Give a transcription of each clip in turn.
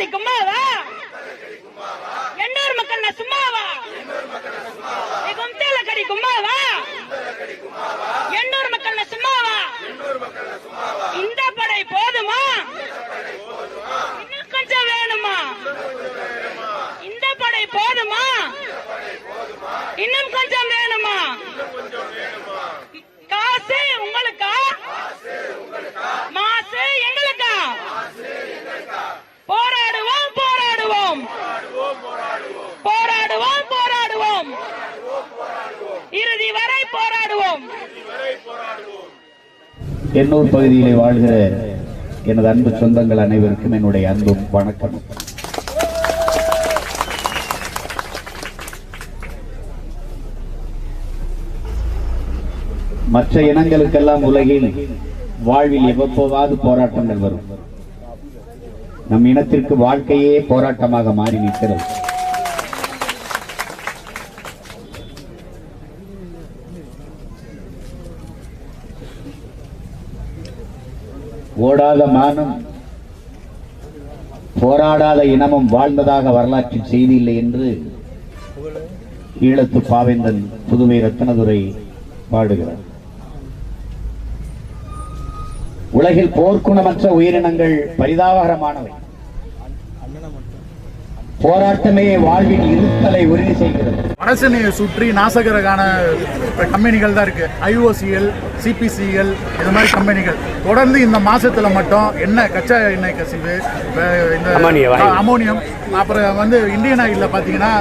கடி கும்மாவா எண்ணூர் மக்கள் நான் சும்மாவா ஏ கும்தேல கடி கும்மாவா எண்ணூர் மக்கள் நான் சும்மாவா இந்த படை போதுமா? இன்னும் கொஞ்சம் வேணுமா? இந்த படை போதுமா? இன்னும் கொஞ்சம் வேணுமா? எண்ணூர் பகுதியிலே வாழ்கிற எனது அன்பு சொந்தங்கள் அனைவருக்கும் என்னுடைய அன்பும் வணக்கம் மற்ற இனங்களுக்கெல்லாம் உலகில் வாழ்வில் எவ்வப்போவாது போராட்டங்கள் வரும். நம் இனத்திற்கு வாழ்க்கையே போராட்டமாக மாறி நிற்கிறது. ஓடாத மானம் போராடாத இனமும் வாழ்ந்ததாக வரலாற்றில் செய்தி இல்லை என்று ஈழத்து பாவேந்தன் புதுமை ரத்னதுரை பாடுகிறார். உலகில் போர்க்குணமற்ற உயிரினங்கள் பரிதாபகரமானவை. போராட்டமே வாழ்வின் இருத்தலை உறுதி செய்கிறது. வடசென்னையை சுற்றி நாசகரகான கம்பெனிகள் தான் இருக்கு. ஐஓசிஎல் சிபிசிஎல் இந்த மாதிரி கம்பெனிகள். தொடர்ந்து இந்த மாசத்துல மட்டும் எண்ணெய் கச்சா எண்ணெய் கசிவு இந்த அமோனியம் அப்புறம் வந்து இந்தியன் ஆயில்ல பாத்தீங்கன்னா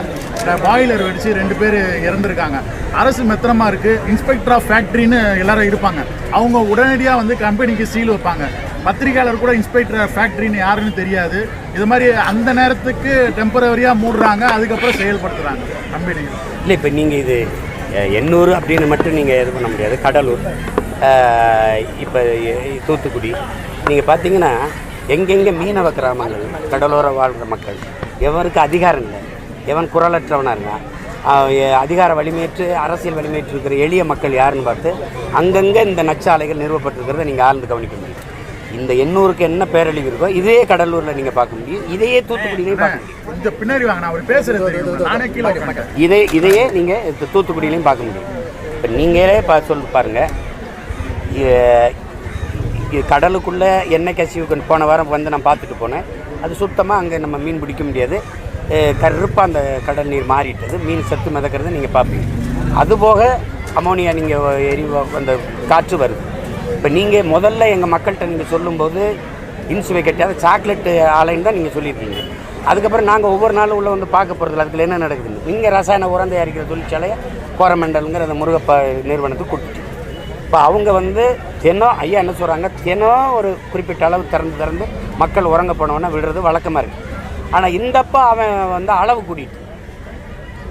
பாய்லர் வெடிச்சு ரெண்டு பேர் இறந்துருக்காங்க. அரசு மெத்தனமா இருக்கு. இன்ஸ்பெக்டர் ஆஃப் ஃபேக்டரின்னு எல்லாரும் இருப்பாங்க. அவங்க உடனடியா வந்து கம்பெனிக்கு சீல் வைப்பாங்க. பத்திரிகையாளர் கூட இன்ஸ்பெக்டர் ஃபேக்டரின்னு யாருன்னு தெரியாது. இது மாதிரி அந்த நேரத்துக்கு டெம்பரவரியாக மூடுறாங்க அதுக்கப்புறம் செயல்படுத்துகிறாங்க கம்பெனிகள் இல்லை இப்போ நீங்கள் இது எண்ணூறு எண்ணூர் அப்படின்னு மட்டும் நீங்கள் இது பண்ண முடியாது. கடலூர் இப்போ தூத்துக்குடி. நீங்கள் பார்த்தீங்கன்னா எங்கெங்கே மீனவ கிராமங்கள் கடலோர வாழ்கிற மக்கள் எவருக்கு அதிகாரம் இல்லை. எவன் குரலற்றவனாக இருக்கான் அதிகார வலிமையற்று அரசியல் வலிமையற்று இருக்கிற எளிய மக்கள் யாருன்னு பார்த்து அங்கங்கே இந்த நச்சாலைகள் நிறுவப்பட்டிருக்கிறத நீங்கள் ஆழ்ந்து கவனிக்கணும். இந்த எண்ணூருக்கு என்ன பேரழிவு இருக்கோ இதே கடலூரில் நீங்கள் பார்க்க முடியும். இதையே தூத்துக்குடியிலையும் பார்க்க முடியும். கொஞ்சம் பின்னாடி வாங்க அவர் உட்காந்துட்டேன். இதே இதையே நீங்கள் தூத்துக்குடியிலையும் பார்க்க முடியும். இப்போ நீங்களே பா சொல்லி பாருங்கள் கடலுக்குள்ளே எண்ணெய் கசிவுக்கு போன வாரம் வந்து நான் பார்த்துட்டு போனேன். அது சுத்தமாக அங்கே நம்ம மீன் பிடிக்க முடியாது. கருப்பாக அந்த கடல் நீர் மாறிட்டது. மீன் செத்து மிதக்கிறத நீங்கள் பார்ப்பீங்க. அதுபோக அமோனியா நீங்கள் எரி அந்த காற்று வருது. இப்போ நீங்கள் முதல்ல எங்கள் மக்கள்கிட்ட நீங்கள் சொல்லும்போது இன்சுவை கட்டியாவது சாக்லேட்டு ஆலைன்னு தான் நீங்கள் சொல்லியிருக்கீங்க. அதுக்கப்புறம் நாங்கள் ஒவ்வொரு நாளும் உள்ள வந்து பார்க்க போகிறதுல அதுக்குள்ள என்ன நடக்குதுன்னு இங்கே ரசாயன உரம் தயாரிக்கிற தொழிற்சாலையை கோரமண்டலுங்கிற அந்த முருகப்ப நிறுவனத்துக்கு கொடுத்துட்டு இப்போ அவங்க வந்து தினம் ஐயா என்ன சொல்கிறாங்க தினம் ஒரு குறிப்பிட்ட அளவு திறந்து திறந்து மக்கள் உறங்க போனவொன்னே விடுறது வழக்கமாக இருக்குது ஆனால் இந்தப்போ அவன் வந்து அளவு கூட்டிட்டு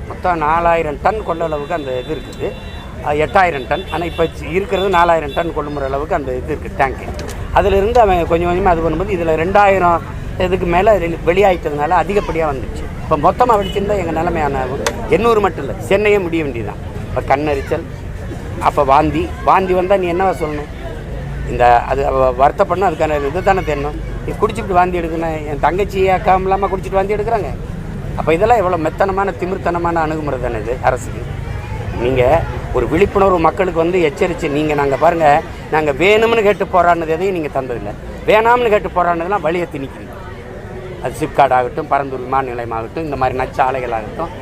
மொத்தம் நாலாயிரம் டன் கொள்ள அளவுக்கு அந்த இது இருக்குது. எட்டாயிரம் டன். ஆனால் இப்போ இருக்கிறது நாலாயிரம் டன் கொள்ளுமுற அளவுக்கு அந்த இது இருக்குது டேங்க்கு அதிலிருந்து அவன் கொஞ்சம் கொஞ்சமாக அது பண்ணும்போது இதில் ரெண்டாயிரம் இதுக்கு மேலே வெளியாயிட்டதுனால அதிகப்படியாக வந்துச்சு. இப்போ மொத்தமாக வெடிச்சிருந்தால் எங்கள் நிலைமையான எண்ணூறு மட்டும் இல்லை சென்னையே முடிய வேண்டியதுதான். இப்போ கண்ணரிச்சல் அப்போ வாந்தி. வாந்தி வந்தால் நீ என்னவா சொல்லணும்? இந்த அது வருத்தப்படணும் அதுக்கான இது தானே தெரியணும். நீ குடிச்சிட்டு வாந்தி எடுக்கணும் என் தங்கச்சி அக்காவும் இல்லாமல் குடிச்சிட்டு வாந்தி எடுக்கிறாங்க. அப்போ இதெல்லாம் எவ்வளோ மெத்தனமான திமிர்த்தனமான அணுகுமுறை தானே இது அரசுக்கு. நீங்கள் ஒரு விழிப்புணர்வு மக்களுக்கு வந்து எச்சரித்து நீங்கள் நாங்கள் பாருங்கள் நாங்கள் வேணும்னு கேட்டு போராடினது எதையும் நீங்கள் தந்ததில்லை. வேணாம்னு கேட்டு போராடினதெல்லாம் வழியை திணிக்கிறீங்க. அது சிப்காட் ஆகட்டும் பரந்தூர் விமான நிலையம் ஆகட்டும் இந்த மாதிரி நச்சாலைகள் ஆகட்டும்.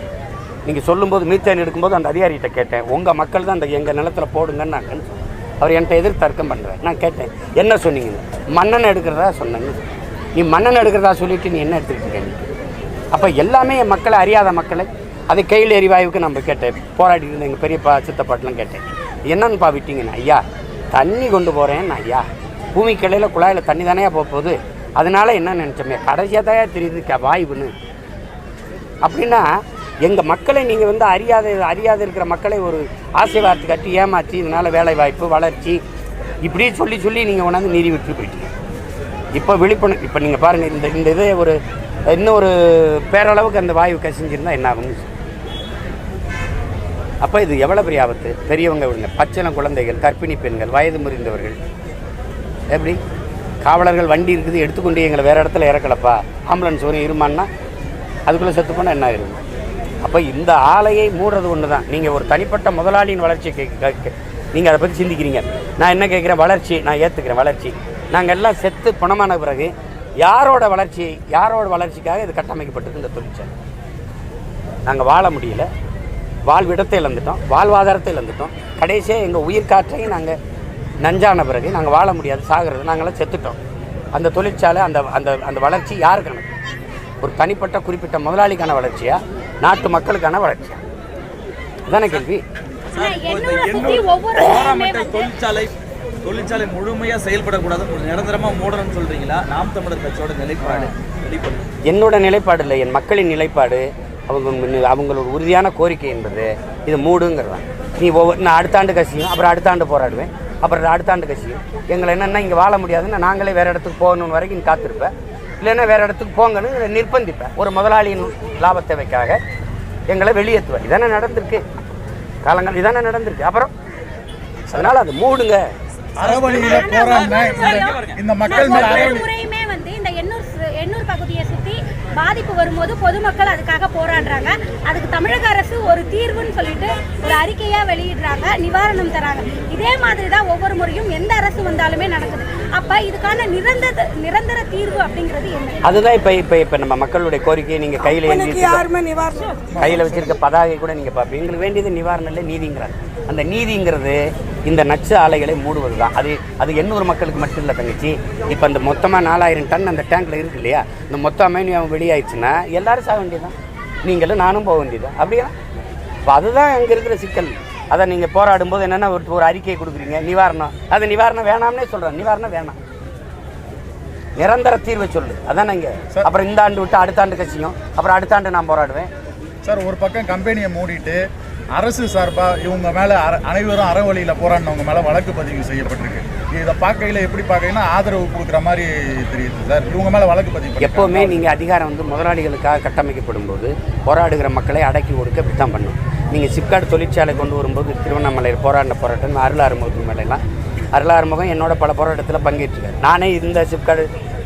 நீங்கள் சொல்லும்போது மீத்தேன் எடுக்கும்போது அந்த அதிகாரிகிட்ட கேட்டேன். உங்கள் மக்கள் தான் அந்த எங்கள் நிலத்தில் போடுங்கன்னு நான் அவர் என்கிட்ட எதிர் தர்க்கம் பண்ணுறேன் நான் கேட்டேன் என்ன சொன்னீங்க? மன்னன் எடுக்கிறதா சொன்னேங்க நீ மன்னன் எடுக்கிறதா சொல்லிவிட்டு நீ என்ன எடுத்துக்கிட்டு இருக்க அப்போ எல்லாமே என் மக்களை அறியாத மக்களை அதை கையில் எரிவாயுவுக்கு நம்ம கேட்டேன். போராடிட்டு இருந்த எங்கள் பெரியப்பா சித்தப்பாட்டெலாம் கேட்டேன். என்னன்னுப்பா விட்டீங்கண்ணா ஐயா? தண்ணி கொண்டு போகிறேன் ஐயா. பூமி கிளையில் குழாயில் தண்ணி தானே போக போகுது. அதனால என்ன நினச்சோமே? கடைசியாக தான் தெரியுது க- வாயுன்னு. அப்படின்னா எங்கள் மக்களை நீங்கள் வந்து அறியாத அறியாத இருக்கிற மக்களை ஒரு ஆசை கட்டி ஏமாற்றி இதனால் வேலை வாய்ப்பு வளர்ச்சி இப்படி சொல்லி சொல்லி நீங்கள் உணர்ந்து நீதி விட்டு போயிட்டீங்க. இப்போ விழிப்புணர்வு இப்போ நீங்கள் பாருங்கள் இந்த இந்த இதே ஒரு இன்னும் ஒரு பேரளவுக்கு அந்த வாயு கசிஞ்சிருந்தா என்ன ஆகும்னு அப்போ இது எவ்வளோ பெரிய ஆபத்து? பெரியவங்க விடுங்க. பச்சன குழந்தைகள் கர்ப்பிணி பெண்கள் வயது முறிந்தவர்கள். எப்படி? காவலர்கள் வண்டி இருக்குது எடுத்துக்கொண்டு எங்களை வேறு இடத்துல இறக்கலப்பா. ஆம்புலன்ஸ் வரும் இருமான்னா அதுக்குள்ளே செத்து போனால் என்ன ஆயிரும்? அப்போ இந்த ஆலையை மூடுறது ஒன்று தான் நீங்கள் ஒரு தனிப்பட்ட முதலாளியின் வளர்ச்சியை கேட்க நீங்கள் அதை பற்றி சிந்திக்கிறீங்க. நான் என்ன கேட்குறேன்? வளர்ச்சி. நான் ஏற்றுக்கிறேன் வளர்ச்சி. நாங்கள் எல்லாம் செத்து பணமான பிறகு யாரோட வளர்ச்சி யாரோட வளர்ச்சிக்காக இது கட்டமைக்கப்பட்டிருக்கு இந்த தொழிற்சாலை நாங்கள் வாழ முடியல. வாழ்விடத்தை இழந்துட்டோம் வாழ்வாதாரத்தை இழந்துட்டோம். கடைசியாக எங்கள் உயிர் காற்றையும் நாங்கள் நஞ்சான பிறகு நாங்கள் வாழ முடியாது சாகிறது. நாங்களாம் செத்துட்டோம். அந்த தொழிற்சாலை அந்த அந்த அந்த வளர்ச்சி யாருக்கான ஒரு தனிப்பட்ட குறிப்பிட்ட முதலாளிக்கான வளர்ச்சியா நாட்டு மக்களுக்கான வளர்ச்சியா? அதானே கேள்வி. தொழிற்சாலை தொழிற்சாலை முழுமையா செயல்படக்கூடாது நிரந்தரமா மூடணும்னு சொல்றீங்களா? நாம் தமிழர் கட்சியோட நிலைப்பாடு என்னோட நிலைப்பாடு இல்லை என் மக்களின் நிலைப்பாடு அவங்க அவங்களோட உறுதியான கோரிக்கை என்பது இது மூடுங்கிறதான். நீ ஒவ்வொரு நான் அடுத்த ஆண்டு கசியும் அப்புறம் அடுத்த ஆண்டு போராடுவேன் அப்புறம் அடுத்த ஆண்டு கசியும். எங்களை என்னென்னா இங்கே வாழ முடியாதுன்னு நாங்களே வேறு இடத்துக்கு போகணும் வரைக்கும் காத்திருப்பேன் இல்லைன்னா வேறு இடத்துக்கு போங்கன்னு நிர்பந்திப்பேன் ஒரு முதலாளியின் லாபத்தேவைக்காக எங்களை வெளியேற்றுவேன் இதானே நடந்திருக்கு. காலங்கள் இதானே நடந்திருக்கு. அப்புறம் அதனால் அது மூடுங்க. அறவழியில் போகிறாங்க இந்த மக்கள் மேல ஒவ்வொரு அறவழி முறையுமே வந்து இந்த எண்ணூர் சு- எண்ணூர் பகுதியை சுத்தி பாதிப்பு வரும்போது பொதுமக்கள் அதுக்காக போராடுறாங்க. அதுக்கு தமிழக அரசு ஒரு தீர்வுன்னு சொல்லிட்டு ஒரு அறிக்கையாக வெளியிடுறாங்க நிவாரணம் தராங்க. இதே மாதிரி தான் ஒவ்வொரு முறையும் எந்த அரசு வந்தாலுமே நடக்குது. அப்ப இதுக்கான நிரந்தர நிரந்தர தீர்வு அப்படிங்கிறது என்ன? அதுதான் இப்போ இப்போ இப்போ நம்ம மக்களுடைய கோரிக்கையை நீங்கள் கையில் யாருமே நிவாரணம் கையில் வச்சிருக்க பதாகை கூட நீங்கள் பார்ப்பீங்க. எங்களுக்கு வேண்டியது நிவாரணம் இல்லை நீதிங்கிறாங்க அந்த நீதிங்கிறது இந்த நச்சு ஆலைகளை மூடுவது தான் அது அது எண்ணூறு மக்களுக்கு மட்டும் இல்லை தங்கச்சி. இப்போ அந்த மொத்தமாக நாலாயிரம் டன் அந்த டேங்க்ல இருக்கு இல்லையா? இந்த மொத்த அமேனியம் வெளியாயிடுச்சுன்னா எல்லாரும் சாக வேண்டியதுதான். நீங்களும் நானும் போக வேண்டியதுதான். அப்படியா? இப்போ அதுதான் அங்கே இருக்கிற சிக்கல். அதை நீங்கள் போராடும் போது என்னென்ன ஒரு ஒரு அறிக்கையை கொடுக்குறீங்க? நிவாரணம். அது நிவாரணம் வேணாம்னே சொல்கிறேன் நிவாரணம் வேணாம். நிரந்தர தீர்வை சொல்லு. அதான் நீங்கள் அப்புறம் இந்த ஆண்டு விட்டு அடுத்த ஆண்டு கட்சியும். அப்புறம் அடுத்த ஆண்டு நான் போராடுவேன். சார் ஒரு பக்கம் கம்பெனியை மூடிட்டு அரசு சார்பா இவங்க மேல அனைவரும் அறவழியில போராடினவங்க மேல வழக்கு பதிவு செய்யப்பட்டிருக்கு. இதை பார்க்கையில எப்படி பார்க்கையில ஆதரவு கொடுக்குற மாதிரி தெரியுது சார். இவங்க மேல வழக்கு பதிவு. எப்போவுமே நீங்கள் அதிகாரம் வந்து முதலாளிகளுக்காக கட்டமைக்கப்படும் போது போராடுகிற மக்களை அடக்கி ஒடுக்க இப்படி தான் பண்ணும். நீங்கள் சிப்காட் தொழிற்சாலை கொண்டு வரும்போது திருவண்ணாமலையில் போராடின போராட்டம் அருளாறு மேலாம் அருளாறு முகம் என்னோட பல போராட்டத்தில் பங்கேற்றிருக்காரு. நானே இந்த சிப்காடு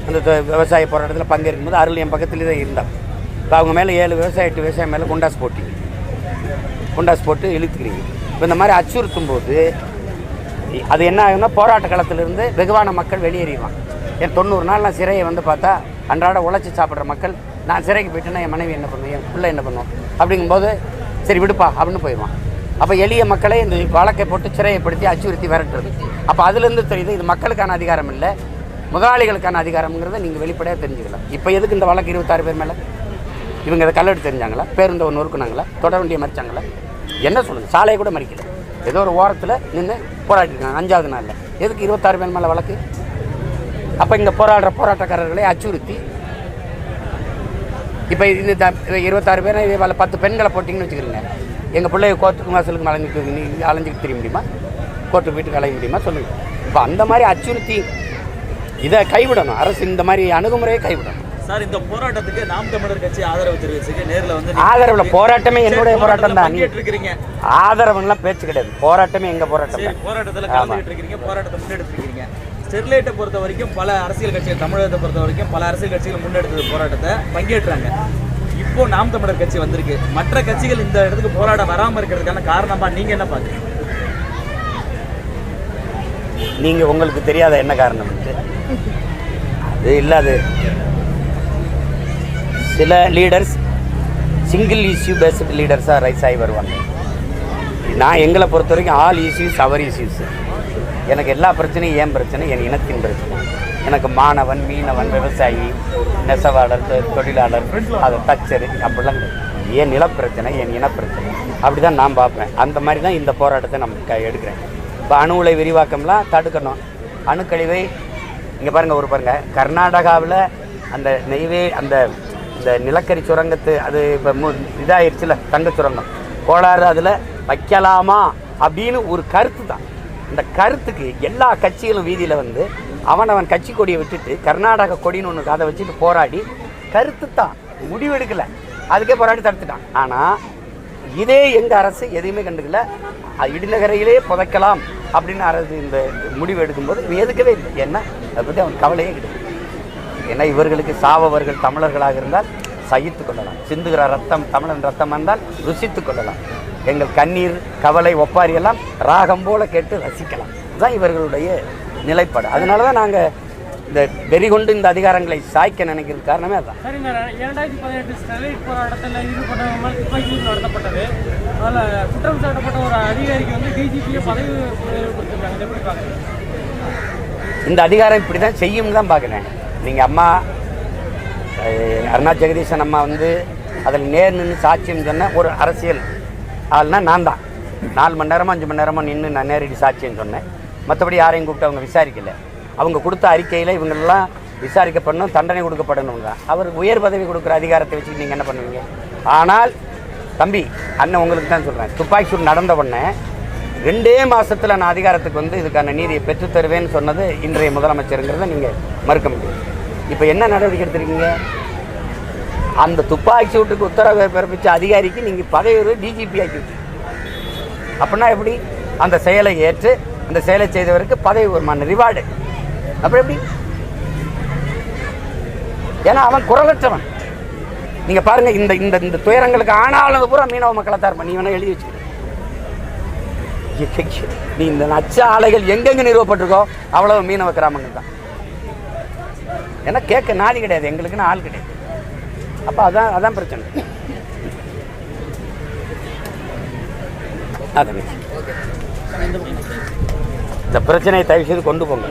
அந்த விவசாய போராட்டத்தில் பங்கேற்கும் போது அருள் என் பக்கத்துலேயே தான் இருந்தான். இப்போ அவங்க மேலே ஏழு விவசாய எட்டு விவசாயம் மேலே குண்டாஸ் போட்டி. குண்டாஸ் போட்டு இழுத்துக்கிறீங்க. இப்போ இந்த மாதிரி அச்சுறுத்தும் போது அது என்ன ஆகும்னா போராட்ட காலத்திலிருந்து வெகுவான மக்கள் வெளியேறிடுவான் என் தொண்ணூறு நாள் நான் சிறையை வந்து பார்த்தா அன்றாட உழைச்சி சாப்பிட்ற மக்கள் நான் சிறைக்கு போயிட்டேன்னா என் மனைவி என்ன பண்ணுவேன் என் பிள்ளை என்ன பண்ணுவோம் அப்படிங்கும்போது சரி விடுப்பா அப்படின்னு போயிடுவான். அப்போ எளிய மக்களை இந்த வழக்கை போட்டு சிறையப்படுத்தி அச்சுறுத்தி விரட்டுறது. அப்போ அதுலேருந்து தெரியுது இது மக்களுக்கான அதிகாரம் இல்லை முதலாளிகளுக்கான அதிகாரம்ங்கிறத நீங்கள் வெளிப்படையாக தெரிஞ்சுக்கலாம். இப்போ எதுக்கு இந்த வழக்கு இருபத்தாறு பேர் மேலே? இவங்க இதை கல்லெடுத்து தெரிஞ்சாங்களா? பேருந்து ஒன்று நொறுக்குனாங்களா தொடர வண்டியை மறிச்சாங்களா? என்ன சொல்லுங்கள் சாலையை கூட மறிக்கல. ஏதோ ஒரு ஓரத்தில் நின்று போராடிருக்காங்க அஞ்சாவது நாளில். எதுக்கு இருபத்தாறு பேர் மேலே வழக்கு? அப்போ இங்கே போராடுற போராட்டக்காரர்களை அச்சுறுத்தி இப்போ இந்த இருபத்தாறு பேர் இதே போல பத்து பெண்களை போட்டிங்கன்னு வச்சுக்கிறீங்க எங்கள் பிள்ளைய கோர்ட்டுக்கு வாசலுக்கு அலைஞ்சிட்டு அலைஞ்சிட்டு தெரிய முடியுமா? கோர்ட்டு வீட்டுக்கு அலைய முடியுமா? சொல்லுங்கள் இப்போ அந்த மாதிரி அச்சுறுத்தி இதை கைவிடணும். அரசு இந்த மாதிரி அணுகுமுறையை கைவிடணும். சார் இந்த போராட்டத்துக்கு நாம் தமிழர் கட்சி ஆதரவு தெரிவிச்சுக்கு நேர்ல வந்து ஆதரவுல போராட்டமே என்னுடைய போராட்டம் தான் இருக்கிறீங்க ஆதரவுலாம் பேச்சு கிடையாது. போராட்டமே எங்க போராட்டம் போராட்டத்துல கலந்துட்டு இருக்கீங்க போராட்டத்தை முன்னெடுத்து இருக்கீங்க ஸ்டெர்லைட்டை பொறுத்த வரைக்கும் பல அரசியல் கட்சிகள் தமிழகத்தை பொறுத்த வரைக்கும் பல அரசியல் கட்சிகள் முன்னெடுத்தது போராட்டத்தை பங்கேற்றாங்க. இப்போ நாம் தமிழர் கட்சி வந்திருக்கு. மற்ற கட்சிகள் இந்த இடத்துக்கு போராட வராமல் இருக்கிறதுக்கான காரணமா நீங்க என்ன பாக்குறீங்க நீங்க உங்களுக்கு தெரியாத என்ன காரணம் அது இல்லாது. சில லீடர்ஸ் சிங்கிள் இஷ்யூ பேஸ்டு லீடர்ஸாக ரைஸ் ஆகி வருவாங்க. நான் எங்களை பொறுத்த வரைக்கும் ஆல் இஷ்யூஸ் அவர் இஷ்யூஸ் எனக்கு எல்லா பிரச்சனையும் ஏன் பிரச்சனை? என் இனத்தின் பிரச்சனை. எனக்கு மாணவன் மீனவன் விவசாயி நெசவாளர் தொழிலாளர் அது தச்சர் அப்படிலாம் என் நிலப்பிரச்சனை என் இனப்பிரச்சனை. அப்படி தான் நான் பார்ப்பேன். அந்த மாதிரி தான் இந்த போராட்டத்தை நம்ம க- எடுக்கிறேன். இப்போ அணு உலை விரிவாக்கம்லாம் தடுக்கணும். அணுக்கழிவை இங்கே பாருங்கள் ஒரு பாருங்கள் கர்நாடகாவில் அந்த நெய்வே அந்த இந்த நிலக்கரி சுரங்கத்து அது இப்போ மு இதாகிடுச்சுல தங்க சுரங்கம். கோளாறு அதில் வைக்கலாமா? அப்படின்னு ஒரு கருத்து தான். கருத்துக்கு எல்லா கட்சிகளும் வீதியில் வந்து அவனவன் கட்சி கொடியை விட்டுட்டு கர்நாடக கொடின்னு ஒன்று அதை வச்சுட்டு போராடி கருத்து தான் முடிவெடுக்கலை அதுக்கே போராடி தடுத்துட்டான். ஆனால் இதே எங்கள் அரசு எதையுமே கண்டுக்கல. அது இடிநகரையிலே புதைக்கலாம் அப்படின்னு அரசு இந்த முடிவு எடுக்கும்போது எதுக்கவே இல்லை. ஏன்னா அதை பற்றி அவன் கவலையே கிடையாது. ஏன்னா இவர்களுக்கு சாவவர்கள் தமிழர்களாக இருந்தால் சகித்து கொள்ளலாம். சிந்துகிற ரத்தம் தமிழன் ரத்தம் வந்தால் ருசித்து கொள்ளலாம். எங்கள் கண்ணீர் கவலை ஒப்பாரி எல்லாம் ராகம் போல கேட்டு ரசிக்கலாம். இதுதான் இவர்களுடைய நிலைப்பாடு. அதனால தான் நாங்கள் இந்த வெறி கொண்டு இந்த அதிகாரங்களை சாய்க்க நினைக்கிறது காரணமே அதான் சார் இந்த இரண்டாயிரத்தி பதினெட்டு ஸ்டெர்லைட் போராட்டத்தில் ஈடுபட்டவங்க மேலே துப்பாக்கி சூடு நடத்தப்பட்டது. அதில் குற்றம் சாட்டப்பட்ட ஒரு அதிகாரிக்கு வந்து டிஜிபியை பதவி உயர்வு கொடுத்துருக்காங்க. இதை எப்படி பார்க்குறீங்க? இந்த அதிகாரம் இப்படி தான் செய்யும் தான் பார்க்குறேன். நீங்கள் அம்மா அருணா ஜெகதீசன் அம்மா வந்து அதில் நேர் நின்று சாட்சியம் சொன்ன ஒரு அரசியல் ஆள்னா நான் தான். நாலு மணி நேரமோ அஞ்சு மணி நேரமோ நின்று நான் நேரடி சாட்சியம் சொன்னேன். மற்றபடி யாரையும் கூப்பிட்டு அவங்க விசாரிக்கலை. அவங்க கொடுத்த அறிக்கையில் இவங்களெல்லாம் விசாரிக்கப்படணும் தண்டனை கொடுக்கப்படணும் தான். அவர் உயர் பதவி கொடுக்குற அதிகாரத்தை வச்சு நீங்கள் என்ன பண்ணுவீங்க? ஆனால் தம்பி அண்ணன் உங்களுக்கு தான் சொல்கிறேன் துப்பாக்கி சூடு நடந்த உடனே ரெண்டே மாதத்தில் நான் அதிகாரத்துக்கு வந்து இதுக்கான நீதியை பெற்றுத் தருவேன்னு சொன்னது இன்றைய முதலமைச்சருங்கிறத நீங்கள் மறுக்க முடியும். இப்போ என்ன நடவடிக்கை எடுத்திருக்கீங்க? அந்த துப்பாக்கி சூட்டுக்கு உத்தரவை பிறப்பிச்ச அதிகாரிக்கு நீங்கள் பதவி டிஜிபி ஆக்கி அப்படின்னா எப்படி? அந்த செயலை ஏற்று அந்த செயலை செய்தவருக்கு பதவி வருமான ரிவார்டு அப்புறம் எப்படி? ஏன்னா அவன் குரலற்றவன். நீங்கள் பாருங்க இந்த இந்த இந்த துயரங்களுக்கு ஆனாலும் பூரா மீனவ மக்களை தான் இருப்பான். நீ வேணால் எழுதி வச்சுக்க. நீ இந்த நச்ச ஆலைகள் எங்கெங்கே நிறுவப்பட்டிருக்கோ அவ்வளவு மீனவ கிராமங்கள் தான். ஏன்னா கேட்க நாதி கிடையாது எங்களுக்குன்னு ஆள் கிடையாது. அப்போ அதான் அதான் பிரச்சனை. அதான் இந்த பிரச்சனையை தயவு செய்து கொண்டு போங்க.